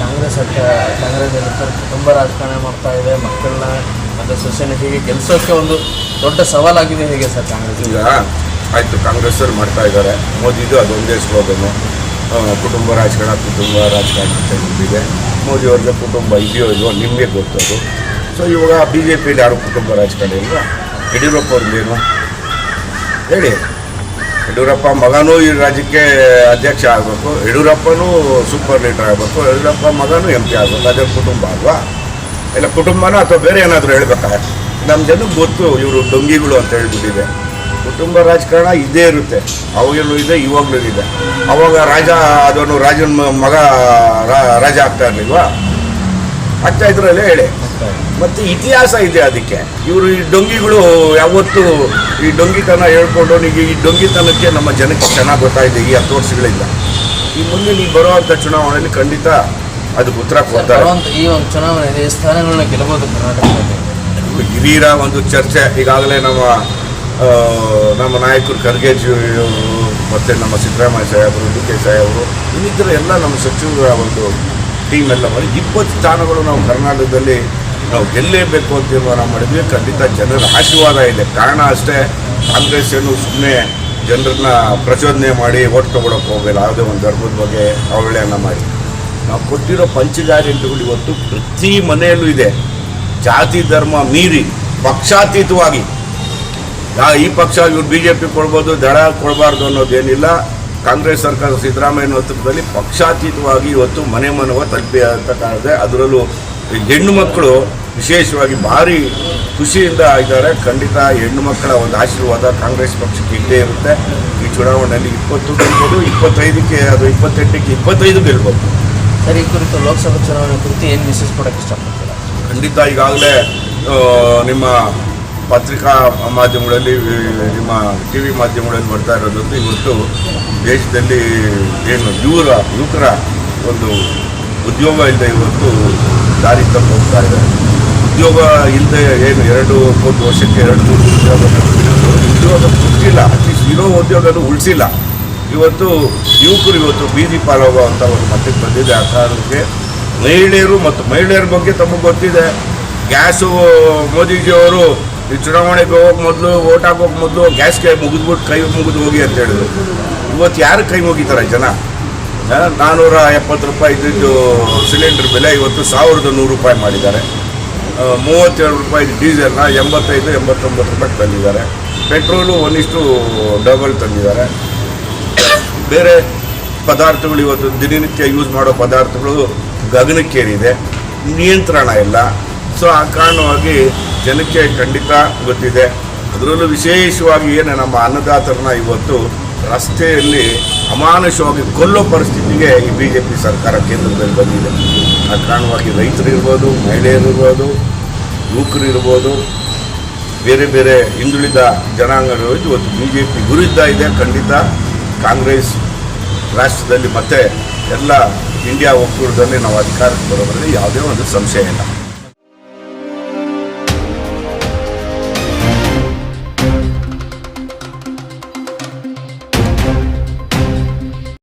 Congress election ಕುಟುಂಬ ರಾಜಕಾರಣ ಮಾಡ್ತಾ ಇದೆ, ಮಕ್ಕಳನ್ನ ಮತ್ತು ಹೀಗೆ ಗೆಲ್ಸೋಕ್ಕೆ ಒಂದು ದೊಡ್ಡ ಸವಾಲಾಗಿದೆ ಹೇಗೆ ಸರ್ ಕಾಂಗ್ರೆಸ್ ಈಗ ಆಯಿತು ಕಾಂಗ್ರೆಸ್ಸವ್ರು ಮಾಡ್ತಾ ಇದ್ದಾರೆ. ಮೋದಿದು ಅದೊಂದೇ ಸ್ಲೋಗನು. ಕುಟುಂಬ ರಾಜಕಾರಣ ಕುಟುಂಬ ರಾಜಕಾರಣ ಅಂತ ಇದೆ ಮೋದಿಯವ್ರಿಗೆ ಕುಟುಂಬ ಇದೆಯೋ ಇಲ್ವೋ ನಿಮಗೆ ಗೊತ್ತದು ಸೊ ಇವಾಗ ಬಿ ಜೆ ಪಿಯಲ್ಲಿ ಯಾರು ಕುಟುಂಬ ರಾಜಕಾರಣ ಇಲ್ವಾ ಯಡಿಯೂರಪ್ಪ ಅವ್ರದ್ದೇನು ಹೇಳಿ. ಯಡಿಯೂರಪ್ಪ ಮಗನೂ ಈ ರಾಜ್ಯಕ್ಕೆ ಅಧ್ಯಕ್ಷ ಆಗಬೇಕು, ಯಡಿಯೂರಪ್ಪನೂ ಸೂಪರ್ ಲೀಡರ್ ಆಗಬೇಕು, ಯಡಿಯೂರಪ್ಪ ಮಗನೂ ಎಂ ಪಿ ಆಗಬೇಕು, ಅದೇ ಕುಟುಂಬ ಅಲ್ವಾ? ಇಲ್ಲ, ಕುಟುಂಬನ ಅಥವಾ ಬೇರೆ ಏನಾದರೂ ಹೇಳ್ಬೇಕಾ? ನಮ್ಮ ಜನಕ್ಕೆ ಗೊತ್ತು, ಇವರು ಡೊಂಗಿಗಳು ಅಂತ ಹೇಳ್ಬಿಟ್ಟಿದೆ. ಕುಟುಂಬ ರಾಜಕಾರಣ ಇದೇ ಇರುತ್ತೆ, ಅವಾಗಲೂ ಇದೆ, ಇವಾಗಲೂ ಇದೆ. ಅವಾಗ ರಾಜ ಅದನ್ನು ರಾಜನ ಮಗ ರಾಜ ಆಗ್ತಾ ಇರ್ಲಿಲ್ವಾ? ಆಗ್ತಾ ಇದ್ರಲ್ಲೇ ಹೇಳಿ. ಮತ್ತೆ ಇತಿಹಾಸ ಇದೆ ಅದಕ್ಕೆ. ಇವರು ಈ ಡೊಂಗಿಗಳು ಯಾವತ್ತು ಈ ಡೊಂಗಿತನ ಹೇಳ್ಕೊಂಡು ನೀವು ಈ ಡೊಂಗಿತನಕ್ಕೆ ನಮ್ಮ ಜನಕ್ಕೆ ಚೆನ್ನಾಗಿ ಗೊತ್ತಾಯಿದೆ ಈ ಹತ್ತು ವರ್ಷಗಳಿಂದ. ಈ ಮುಂದೆ ನೀವು ಬರುವಂಥ ಚುನಾವಣೆಯಲ್ಲಿ ಖಂಡಿತ ಅದಕ್ಕೆ ಉತ್ತರ ಕೊಡ್ತಾರೆ. ಈ ಒಂದು ಚುನಾವಣೆಯಲ್ಲಿ ಈ ಸ್ಥಾನಗಳನ್ನ ಗೆಲ್ಲಬಹುದು ಕರ್ನಾಟಕದಲ್ಲಿ ಹಿರಿಯರ ಒಂದು ಚರ್ಚೆ ಈಗಾಗಲೇ ನಮ್ಮ ನಮ್ಮ ನಾಯಕರು ಖರ್ಗೆಜಿ ಮತ್ತು ನಮ್ಮ ಸಿದ್ದರಾಮಯ್ಯ ಸಾಹೇಬರು ಡಿ ಕೆ ಸಾಹೇಬರು ಇನ್ನಿತರ ಎಲ್ಲ ನಮ್ಮ ಸಚಿವರ ಒಂದು ಟೀಮ್ ಎಲ್ಲ ಮಾಡಿ ಇಪ್ಪತ್ತು ಸ್ಥಾನಗಳು ನಾವು ಕರ್ನಾಟಕದಲ್ಲಿ ನಾವು ಗೆಲ್ಲೇಬೇಕು ಅಂತ ತೀರ್ಮಾನ ಮಾಡಿದ್ವಿ. ಖಂಡಿತ ಜನರ ಆಶೀರ್ವಾದ ಇದೆ. ಕಾರಣ ಅಷ್ಟೇ ಕಾಂಗ್ರೆಸ್ ಏನು ಸುಮ್ಮನೆ ಜನರನ್ನ ಪ್ರಚೋದನೆ ಮಾಡಿ ಓಟ್ ತೊಗೊಳಕ್ಕೆ ಹೋಗಲ್ಲ. ಯಾವುದೇ ಒಂದು ಧರ್ಮದ ಬಗ್ಗೆ ಅವಹೇಳನ ಮಾಡಿ. ನಾವು ಕೊಟ್ಟಿರೋ ಪಂಚಗಾರ್ಯಂಟುಗಳು ಇವತ್ತು ಪ್ರತಿ ಮನೆಯಲ್ಲೂ ಇದೆ. ಜಾತಿ, ಧರ್ಮ ಮೀರಿ, ಪಕ್ಷಾತೀತವಾಗಿ. ಈ ಪಕ್ಷ ಇವ್ರು ಬಿ ಜೆ ಪಿ ಕೊಡ್ಬೋದು, ದಳ ಕೊಡಬಾರ್ದು ಅನ್ನೋದೇನಿಲ್ಲ. ಕಾಂಗ್ರೆಸ್ ಸರ್ಕಾರ ಸಿದ್ದರಾಮಯ್ಯ ನೇತೃತ್ವದಲ್ಲಿ ಪಕ್ಷಾತೀತವಾಗಿ ಇವತ್ತು ಮನೆ ಮನವ ತಲುಪಿ ಅಂತ ಕಾಣುತ್ತೆ. ಅದರಲ್ಲೂ ಹೆಣ್ಣು ಮಕ್ಕಳು ವಿಶೇಷವಾಗಿ ಭಾರಿ ಖುಷಿಯಿಂದ ಇದ್ದಾರೆ. ಖಂಡಿತ ಹೆಣ್ಣು ಮಕ್ಕಳ ಒಂದು ಆಶೀರ್ವಾದ ಕಾಂಗ್ರೆಸ್ ಪಕ್ಷಕ್ಕೆ ಇಲ್ಲೇ ಇರುತ್ತೆ. ಈ ಚುನಾವಣೆಯಲ್ಲಿ ಇಪ್ಪತ್ತು ಗೆಲ್ಬೋದು ಇಪ್ಪತ್ತೈದಕ್ಕೆ ಅದು ಇಪ್ಪತ್ತೆಂಟಕ್ಕೆ ಇಪ್ಪತ್ತೈದು ಗೆಲ್ಬೋದು. ಸರ್ ಈ ಕುರಿತು ಲೋಕಸಭಾ ಚುನಾವಣೆ ಕುರಿತು ಏನು ಮೆಸೇಜ್ ಕೊಡೋಕ್ಕೆ ಇಷ್ಟಪಡ್ತೀರಾ? ಖಂಡಿತ ಈಗಾಗಲೇ ನಿಮ್ಮ ಪತ್ರಿಕಾ ಮಾಧ್ಯಮಗಳಲ್ಲಿ ನಿಮ್ಮ ಟಿ ವಿ ಮಾಧ್ಯಮಗಳಲ್ಲಿ ಬರ್ತಾ ಇರೋದಂತೂ ಇವತ್ತು ದೇಶದಲ್ಲಿ ಏನು ಯುವರ, ಯುವಕರ ಒಂದು ಉದ್ಯೋಗ ಇಲ್ಲದೆ ಇವತ್ತು ದಾರಿ ತಪ್ಪು ಹೋಗ್ತಾ ಇದೆ. ಉದ್ಯೋಗ ಇಲ್ಲದೆ ಏನು ಎರಡು ಮೂರು ವರ್ಷಕ್ಕೆ ಎರಡು ಮೂರು ಉದ್ಯೋಗ ಉದ್ಯೋಗ ಕೊಟ್ಟಿಲ್ಲ ಅಟ್ಲೀಸ್ಟ್ ಇರೋ ಉದ್ಯೋಗನೂ ಉಳಿಸಿಲ್ಲ. ಇವತ್ತು ಯುವಕರು ಇವತ್ತು ಬೀದಿ ಪಾಲಾಗುವಂಥ ಒಂದು ಮಟ್ಟಕ್ಕೆ ಬಂದಿದೆ. ಆ ಕಾರಣಕ್ಕೆ ಮಹಿಳೆಯರು ಮತ್ತು ಮಹಿಳೆಯರ ಬಗ್ಗೆ ತಮಗೆ ಗೊತ್ತಿದೆ. ಗ್ಯಾಸು, ಮೋದಿಜಿಯವರು ಈ ಚುನಾವಣೆಗೆ ಹೋಗೋಕೆ ಮೊದಲು ಓಟ್ ಹಾಕೋಕೆ ಮೊದಲು ಗ್ಯಾಸ್ ಕೈ ಮುಗಿದ್ಬಿಟ್ಟು ಕೈ ಮುಗಿದು ಹೋಗಿ ಅಂತ ಹೇಳಿದ್ರು. ಇವತ್ತು ಯಾರು ಕೈ ಮುಗಿತಾರೆ ಜನ? ನಾನ್ನೂರ ಎಪ್ಪತ್ತು ರೂಪಾಯಿ ಇದ್ದಿದ್ದು ಸಿಲಿಂಡರ್ ಬೆಲೆ ಇವತ್ತು ಸಾವಿರದ ನೂರು ರೂಪಾಯಿ ಮಾಡಿದ್ದಾರೆ. ಮೂವತ್ತೆರಡು ರೂಪಾಯಿ ಡೀಸೆಲ್ನ ಎಂಬತ್ತೈದು, ಎಂಬತ್ತೊಂಬತ್ತು ರೂಪಾಯಿ ತಂದಿದ್ದಾರೆ. ಪೆಟ್ರೋಲು ಒಂದಿಷ್ಟು ಡಬಲ್ ತಂದಿದ್ದಾರೆ. ಬೇರೆ ಪದಾರ್ಥಗಳು ಇವತ್ತು ದಿನನಿತ್ಯ ಯೂಸ್ ಮಾಡೋ ಪದಾರ್ಥಗಳು ಗಗನಕ್ಕೇರಿದೆ. ನಿಯಂತ್ರಣ ಇಲ್ಲ. ಸೊ ಆ ಕಾರಣವಾಗಿ ಜನಕ್ಕೆ ಖಂಡಿತ ಗೊತ್ತಿದೆ. ಅದರಲ್ಲೂ ವಿಶೇಷವಾಗಿ ಏನು ನಮ್ಮ ಅನ್ನದಾತರನ್ನ ಇವತ್ತು ರಸ್ತೆಯಲ್ಲಿ ಅಮಾನುಷವಾಗಿ ಕೊಲ್ಲೋ ಪರಿಸ್ಥಿತಿಗೆ ಈ ಬಿ ಜೆ ಪಿ ಸರ್ಕಾರ ಕೇಂದ್ರದಲ್ಲಿ ಬಂದಿದೆ. ಆ ಕಾರಣವಾಗಿ ರೈತರು ಇರ್ಬೋದು, ಮಹಿಳೆಯರು ಇರ್ಬೋದು, ಯುವಕರು ಇರ್ಬೋದು, ಬೇರೆ ಬೇರೆ ಹಿಂದುಳಿದ ಜನಾಂಗಗಳು ಇವತ್ತು ಬಿ ಜೆ ಪಿ ವಿರುದ್ಧ ಇದೆ ಖಂಡಿತ. ಕಾಂಗ್ರೆಸ್ ರಾಷ್ಟ್ರದಲ್ಲಿ ಮತ್ತೆ ಎಲ್ಲ ಇಂಡಿಯಾ ಒಕ್ಕೂಟದಲ್ಲಿ ನಾವು ಅಧಿಕಾರಕ್ಕೆ ಬರೋದ್ರಲ್ಲಿ ಯಾವುದೇ ಒಂದು ಸಂಶಯ ಇಲ್ಲ.